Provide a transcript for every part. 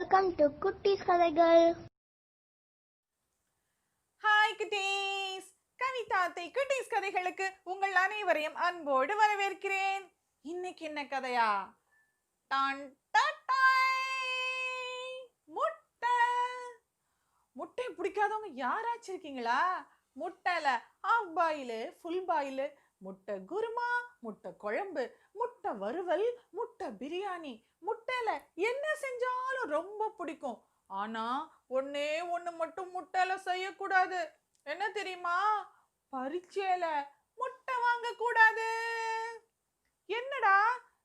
Welcome to குட்டீஸ் கதைகள் hi குட்டீஸ் கவிதாத்தை குட்டீஸ் கதைகளுக்கு உங்கள் அனைவரையும் அன்போடு வரவேற்கிறேன் இன்னைக்கு என்ன கதையா டான் முட்டை முட்டை பிடிக்காதவங்க யாராச்சும் இருக்கீங்களா முட்டைல ஆஃப் பாயிலு ஃபுல் பாயிலு முட்டை குருமா முட்டை குழம்பு முட்டை வறுவல் முட்டை பிரியாணி முட்டையில என்ன செஞ்சாலும் ரொம்ப பிடிக்கும். ஆனா ஒன்னே ஒண்ணு மட்டும் முட்டையில செய்யக்கூடாது. என்ன தெரியுமா? பரீட்சையில முட்டை வாங்க கூடாது என்னடா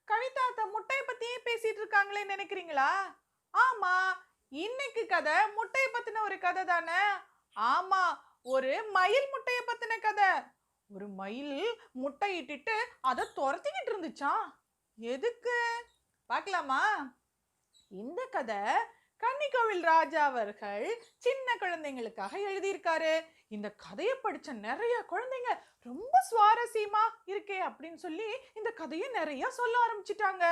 கவிதாத்த முட்டையை பத்தியே பேசிட்டு இருக்காங்களே நினைக்கிறீங்களா? ஆமா இன்னைக்கு கதை முட்டையை பத்தின ஒரு கதை தானே? ஆமா ஒரு மயில் முட்டையை பத்தின கதை. ஒரு மயில் முட்டை இட்டுட்டு அதை துரத்திக்கிட்டு இருந்துச்சாம் எதுக்கு? பார்க்கலாமா இந்த கதை கன்னிக்கோவில் ராஜா அவர்கள் சின்ன குழந்தைங்களுக்காக எழுதியிருக்காரு. இந்த கதையை படித்த நிறைய குழந்தைங்க ரொம்ப சுவாரஸ்யமா இருக்கே அப்படின்னு சொல்லி இந்த கதையை நிறைய சொல்ல ஆரம்பிச்சிட்டாங்க.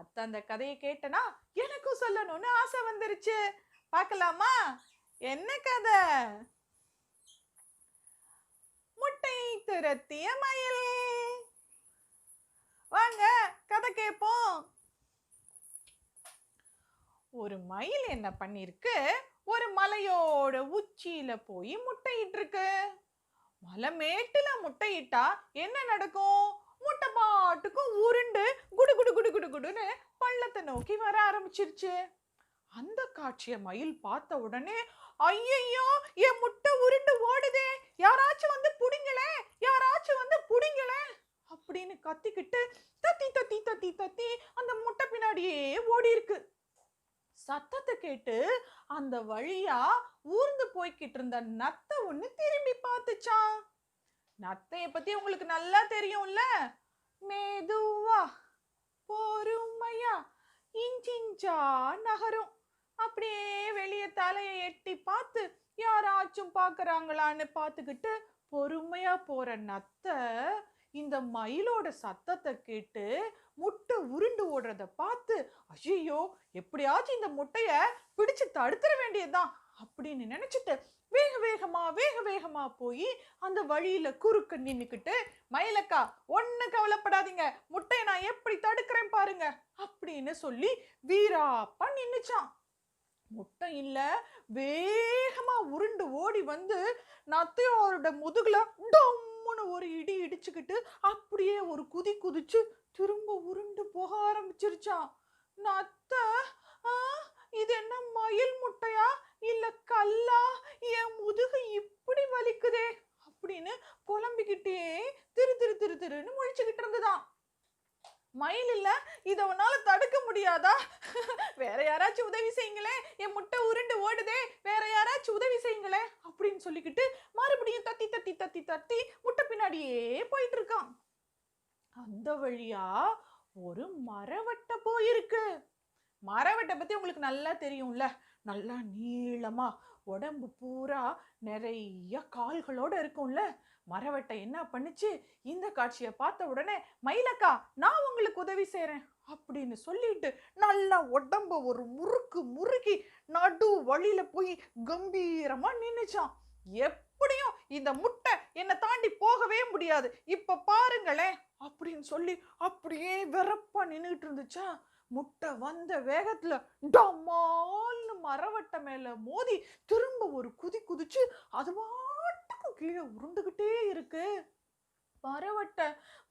அத்த அந்த கதையை கேட்டனா எனக்கும் சொல்லணும்னு ஆசை வந்துருச்சு. பார்க்கலாமா என்ன கதை முட்டை துரத்திய மயில் வாங்க கதை கேட்போம். ஒரு மயில் என்ன பண்ணிருக்கு? ஒரு மலையோட உச்சியில போய் முட்டையிட்டு இருக்கு மலை மேட்டுல முட்டையிட்டா என்ன நடக்கும்? முட்டை பாட்டுக்கும் உருண்டு குடு குடு குடு குடு குடுன்னு பள்ளத்தை நோக்கி வர ஆரம்பிச்சிருச்சு. அந்த காட்சியை மயில் பார்த்த உடனே ஐயையோ என் முட்டை உருண்டு ஓடுதே! யாராச்சும் வந்து புடிங்களே! யாராச்சும் வந்து புடிங்களே! அப்படின்னு கத்திக்கிட்டு தத்தி தத்தி தத்தி தத்தி அந்த முட்டை பின்னாடியே ஓடி இருக்கு சத்தத்தை கேட்டு அந்த வழியா ஊர்ந்து போய்கிட்டு இருந்த நத்தை ஒண்ணு திரும்பி பார்த்துச்சான் நத்தைய பத்தி உங்களுக்கு நல்லா தெரியும்ல? மெதுவா பொறுமையா இஞ்சிஞ்சா நகரும். அப்படியே வெளியே தலையை எட்டி பார்த்து யாராச்சும் பார்க்குறாங்களான்னு பார்த்துக்கிட்டு பொறுமையாக போகிற நத்தை இந்த மயிலோட சத்தத்தை கேட்டு முட்டை உருண்டு ஓடுறத பார்த்து ஐயோ எப்படியாச்சும் இந்த முட்டையை பிடிச்சு தடுத்துற வேண்டியதுதான் அப்படின்னு நினச்சிட்டு வேக வேகமா வேக வேகமா போய் அந்த வழியில குறுக்க நின்னுக்கிட்டு மயிலக்கா ஒன்று கவலைப்படாதீங்க. முட்டையை நான் எப்படி தடுக்கிறேன் பாருங்க அப்படின்னு சொல்லி வீராப்பா நின்னுச்சான். முட்டை இல்லை. வேகமாக உருண்டு ஓடி வந்து நத்தையோட முதுகில் டம்முன்னு ஒரு இடி இடிச்சுக்கிட்டு அப்படியே ஒரு குதி குதிச்சு திரும்ப உருண்டு போக ஆரம்பிச்சிருச்சான் நத்தை இது என்ன மயில் முட்டையா? இல்லை கல்லா? என் முதுகு இப்படி வலிக்குதே? அப்படின்னு புலம்பிக்கிட்டே திரு திரு திரு திருன்னு முழிச்சுக்கிட்டு இருந்துதான் மயில் இல்லை? இதை உன்னால் தடுக்க முடியாதா? வேற யாராச்சும் உதவி செய்யுங்களே என் முட்டை உருண்டு ஓடுதே. வேற யாராச்சும் உதவி செய்யுங்களே அப்படின்னு சொல்லிக்கிட்டு மறுபடியும் தத்தி தத்தி தத்தி தத்தி முட்டை பின்னாடியே போயிட்டு இருக்கான் அந்த வழியா ஒரு மரவட்ட போயிருக்கு. மரவட்டை பத்தி உங்களுக்கு நல்லா தெரியும்ல. நல்லா நீளமா உடம்பு பூரா நிறைய கால்களோட இருக்கும்ல. மரவட்டை என்ன பண்ணுச்சு? இந்த காட்சியை பார்த்த உடனே மயிலக்கா நான் உங்களுக்கு உதவி செய்கிறேன் அப்படின்னு சொல்லிட்டு நல்லா உடம்ப ஒரு முறுக்கு முறுக்கி நடு வழியில போய் கம்பீரமா நின்றுச்சான் எப்படியும் இந்த முட்டை என்னை தாண்டி போகவே முடியாது. இப்ப பாருங்களேன் அப்படின்னு சொல்லி அப்படியே வெறப்பா நின்றுட்டு இருந்துச்சா முட்டை வந்த வேகத்துல டமால்னு மரவட்டை மேல மோதி திரும்ப ஒரு குதி குதிச்சு அது பாட்டுக்கும் கீழே உருண்டுகிட்டே இருக்கு. மரவட்ட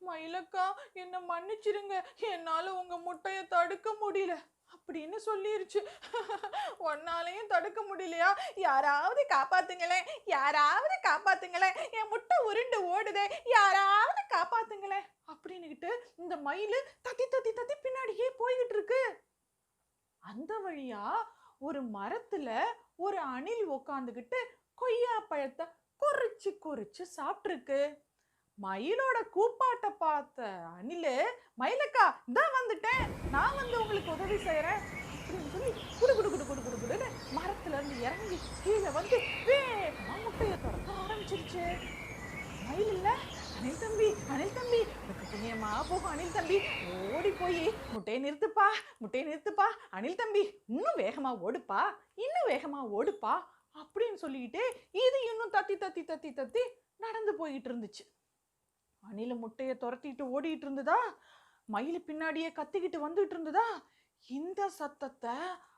மயிலக்கா என்னை மன்னிச்சிருங்க. என்னால உங்க முட்டைய தடுக்க முடியல. அப்படின்னு சொல்லிருச்சு. ஒன்னாலையும் தடுக்க முடியலையா? யாராவது காப்பாத்துங்களேன் யாராவது காப்பாத்துங்களேன் என் முட்டை உருண்டு ஓடுதே யாராவது காப்பாத்துங்களேன் அப்படின்னுக்கிட்டு இந்த மயில் தத்தி தத்தி தத்தி பின்னாடியே போய்கிட்டு இருக்கு. அந்த வழியா ஒரு மரத்துல ஒரு அணில் உக்காந்துக்கிட்டு கொய்யா பழத்தை கொறிச்சு கொறிச்சு சாப்பிட்டுருக்கு. மயிலோட கூப்பாட்டை பார்த்த அணிலு மயிலக்கா இதான் வந்துட்டேன். நான் வந்து உங்களுக்கு உதவி செய்யறேன் அப்படின்னு சொல்லி குடு குடு குடு குடு குடு குடுன்னு மரத்துலேருந்து இறங்கி கீழே வந்து வேகமாக முட்டையை திறக்க ஆரம்பிச்சிருச்சு. மயில் இல்ல? அனில் தம்பி அனில் தம்பி உனக்கு புண்ணியமா போகும் அனில் தம்பி. ஓடி போய் முட்டையை நிறுத்துப்பா முட்டையை நிறுத்துப்பா. அனில் தம்பி இன்னும் வேகமா ஓடுப்பா இன்னும் வேகமா ஓடுப்பா. அப்படின்னு சொல்லிட்டு இது இன்னும் தத்தி தத்தி தத்தி தத்தி நடந்து போயிட்டு இருந்துச்சு. அணில முட்டையை துரத்திட்டு ஓடிட்டு இருந்ததா? மயில் பின்னாடியே கத்திக்கிட்டு வந்துட்டு இருந்ததா? இந்த சத்தத்தை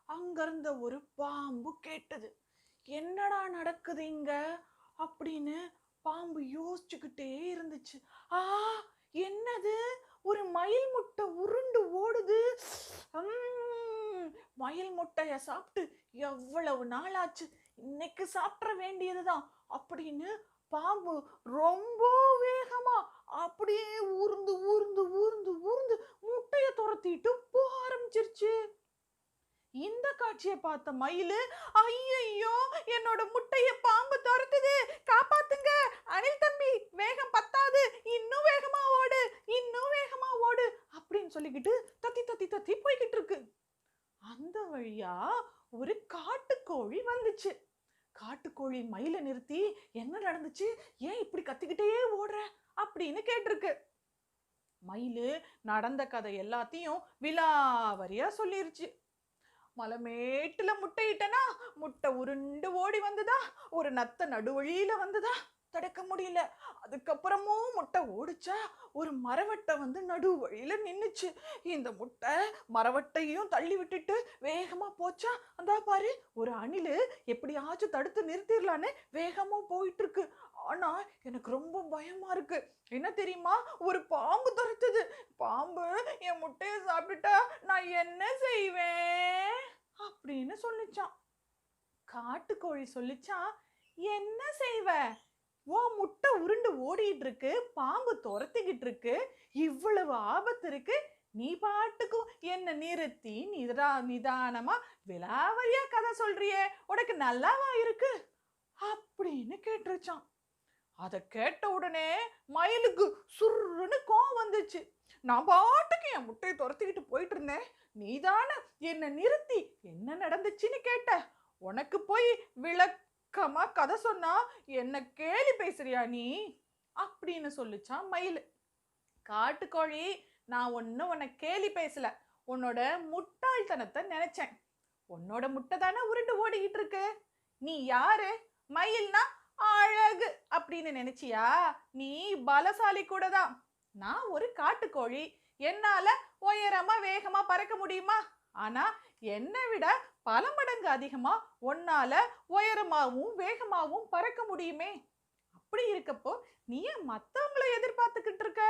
அங்கிருந்த ஒரு பாம்பு கேட்டது. என்னடா நடக்குது இங்க? அப்படின்னு பாம்பு யோசிச்சுக்கிட்டே இருந்துச்சு. ஆ என்னது? ஒரு மயில் முட்டை உருண்டு ஓடுது. உம், மயில் முட்டைய சாப்பிட்டு எவ்வளவு நாள் ஆச்சு இன்னைக்கு சாப்பிட வேண்டியதுதான். அப்படின்னு பாம்பு ரொம்ப வேகமா அப்படியே ஊர்ந்து ஊர்ந்து ஊர்ந்து ஊர்ந்து முட்டையை துரத்திட்டு போக ஆரம்பிச்சிருச்சு. இந்த காட்சியை பார்த்த மயிலு ஐயையோ என்னோட முட்டைய பாம்பு துரத்துது. காப்பாத்துங்க. அனில் தம்பி வேகம் பத்தாது. இன்னும் வேகமா ஓடு. இன்னும் வேகமா ஓடு. அப்படின்னு சொல்லிக்கிட்டு தத்தி தத்தி தத்தி போய்கிட்டு இருக்கு. அந்த வழியா ஒரு காட்டுக்கோழி வந்துச்சு. காட்டுக்கோழி மயிலை நிறுத்தி என்ன நடந்துச்சு? ஏன் இப்படி கத்திக்கிட்டே ஓடுற? அப்படின்னு கேட்டிருக்கு. மயிலு நடந்த கதை எல்லாத்தையும் விலாவரியா சொல்லிருச்சு. மலைமேட்டுல முட்டையிட்டனா? முட்டை உருண்டு ஓடி வந்ததா? ஒரு நத்த நடுவழியில வந்ததா? தடுக்க முடியல. அதுக்கப்புறமும் முட்டை ஓடிச்சா ஒரு மரவட்டை வந்து நடு வழியில் நின்றுச்சு இந்த முட்டை மரவட்டையும் தள்ளி விட்டுட்டு வேகமாக போச்சா? அந்த பாரு ஒரு அணில் எப்படியாச்சும் தடுத்து நிறுத்திடலான்னு வேகமாக போயிட்டுருக்கு. ஆனால் எனக்கு ரொம்ப பயமாக இருக்கு. என்ன தெரியுமா? ஒரு பாம்பு துரத்துது. பாம்பு என் முட்டையை சாப்பிட்டுட்டா நான் என்ன செய்வேன்? அப்படின்னு சொல்லிச்சான். காட்டுக்கோழி சொல்லிச்சான் என்ன செய்வ? ஓ முட்டை உருண்டு ஓடிட்டு இருக்கு பாம்பு துரத்திக்கிட்டு இருக்கு இவ்வளவு ஆபத்து இருக்கு. நீ பாட்டுக்கும் என்ன நிறுத்தி நிதா நிதானமா விலாவரியா கதை சொல்றியே உனக்கு நல்லாவா இருக்கு? அப்படின்னு கேட்டுருச்சான். அதை கேட்ட உடனே மயிலுக்கு சுருன்னு கோவம் வந்துச்சு. நான் பாட்டுக்கு என் முட்டையை துரத்திக்கிட்டு போயிட்டு இருந்தேன் நீதானே என்னை நிறுத்தி என்ன நடந்துச்சுன்னு கேட்ட. உனக்கு போய் விளக்கமா கதை சொன்னா என்ன கேலி பேசுறியா நீ? அப்படின்னு சொல்லிச்சான் மயில். காட்டுக்கோழி நான் ஒன்றும் உன்னை கேலி பேசல. உன்னோட முட்டாள்தனத்தை நினைச்சேன். உன்னோட முட்டை தானே உருண்டு ஓடிக்கிட்டு இருக்கு. நீ யாரு? மயில்னா அழகு. அப்படின்னு நினைச்சியா? நீ பலசாலி கூட தான். நான் ஒரு காட்டுக்கோழி. என்னால உயரமா வேகமா பறக்க முடியுமா? ஆனா என்னை விட பல மடங்கு அதிகமாக ஒன்னால் உயரமாகவும் வேகமாகவும் பறக்க முடியுமே? அப்படி இருக்கப்போ நீ ஏன் எதிர்பார்த்துக்கிட்டு இருக்க?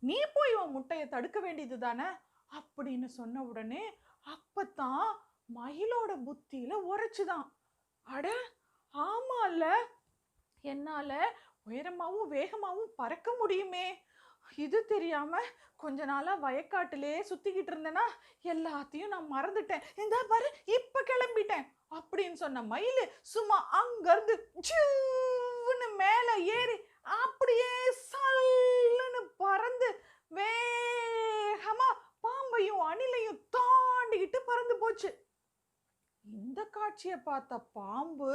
நீ போய் உன் முட்டையை தடுக்க வேண்டியது தானே? அப்படின்னு சொன்ன உடனே அப்பத்தான் மயிலோட புத்தியில உரைச்சுதான். அட ஆமால என்னால உயரமாகவும் வேகமாகவும் பறக்க முடியுமே? இது தெரியாம கொஞ்ச நாளா வயக்காட்டிலே சுத்திக்கிட்டு இருந்தேன்னா எல்லாத்தையும் நான் மறந்துட்டேன். இந்த பாரு இப்ப கிளம்பிட்டேன். அப்படின்னு சொன்ன மயிலு சும்மா அங்க இருந்து ஜூன்னு மேல ஏறி அப்படியே சல்லுன்னு பறந்து வேகமா பாம்பையும் அணிலையும் தாண்டிக்கிட்டு பறந்து போச்சு. இந்த காட்சியை பார்த்த பாம்பு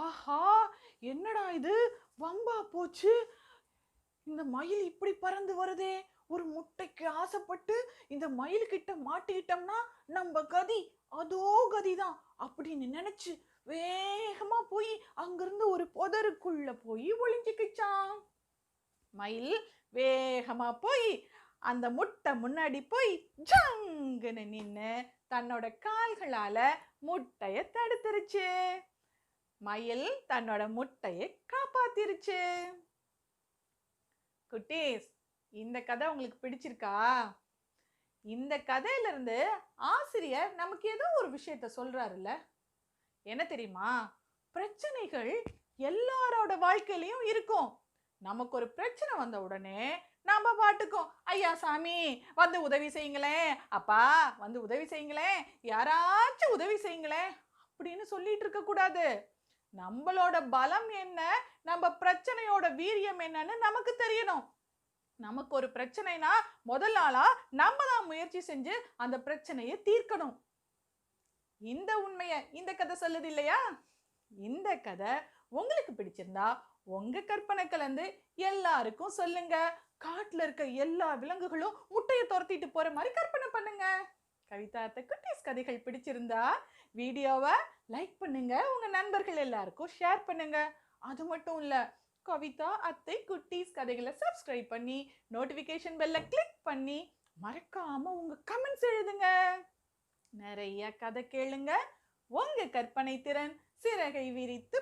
ஆஹா என்னடா இது? வம்பா போச்சு? இந்த மயில் இப்படி பறந்து வருதே? ஒரு முட்டைக்கு ஆசைப்பட்டு இந்த மயில் கிட்ட மாட்டிக்கிட்டோம்னா நம்ம கதி அதோ கதிதான் அப்படின்னு நினைச்சு வேகமா போய் அங்கிருந்து ஒரு புதருக்குள்ள போய் ஒளிஞ்சுக்கிச்சான் மயில் வேகமா போய் அந்த முட்டை முன்னாடி போய் ஜங்குன்னு நின்று தன்னோட கால்களால முட்டைய தடுத்துருச்சு. மயில் தன்னோட முட்டையை காப்பாத்திருச்சு. குட்டீஸ் இந்த கதை உங்களுக்கு பிடிச்சிருக்கா? இந்த கதையிலிருந்து ஆசிரியர் நமக்கு ஏதோ ஒரு விஷயத்த சொல்கிறாருல்ல என்ன தெரியுமா? பிரச்சனைகள் எல்லாரோட வாழ்க்கையிலையும் இருக்கும். நமக்கு ஒரு பிரச்சனை வந்த உடனே நம்ம பாட்டுக்கும் ஐயா சாமி வந்து உதவி செய்யுங்களேன். அப்பா வந்து உதவி செய்யுங்களேன். யாராச்சும் உதவி செய்யுங்களேன். அப்படின்னு சொல்லிட்டு இருக்கக்கூடாது. நம்மளோட பலம் என்ன? நம்ம பிரச்சனையோட வீரியம் என்னன்னு நமக்கு தெரியணும். நமக்கு ஒரு பிரச்சனைனா முதல் நாளா நம்ம தான் முயற்சி செஞ்சு அந்த பிரச்சனையை தீர்க்கணும். இந்த உண்மைய இந்த கதை சொல்லுது இல்லையா? இந்த கதை உங்களுக்கு பிடிச்சிருந்தா உங்க கற்பனை கலந்து எல்லாருக்கும் சொல்லுங்க. காட்டுல இருக்க எல்லா விலங்குகளும் முட்டையை துரத்திட்டு போற மாதிரி கற்பனை பண்ணுங்க. கவிதா அத்தை குட்டீஸ் கதைகள் பிடிச்சிருந்தா வீடியோவை லைக் பண்ணுங்க. உங்கள் நண்பர்கள் எல்லாருக்கும் ஷேர் பண்ணுங்க. அது மட்டும் இல்லை கவிதா அத்தை குட்டீஸ் கதைகளை சப்ஸ்கிரைப் பண்ணி நோட்டிஃபிகேஷன் பெல்ல கிளிக் பண்ணி மறக்காம உங்க கமெண்ட்ஸ் எழுதுங்க. நிறைய கதை கேளுங்க. உங்க கற்பனை திறன் சிறகை விரித்து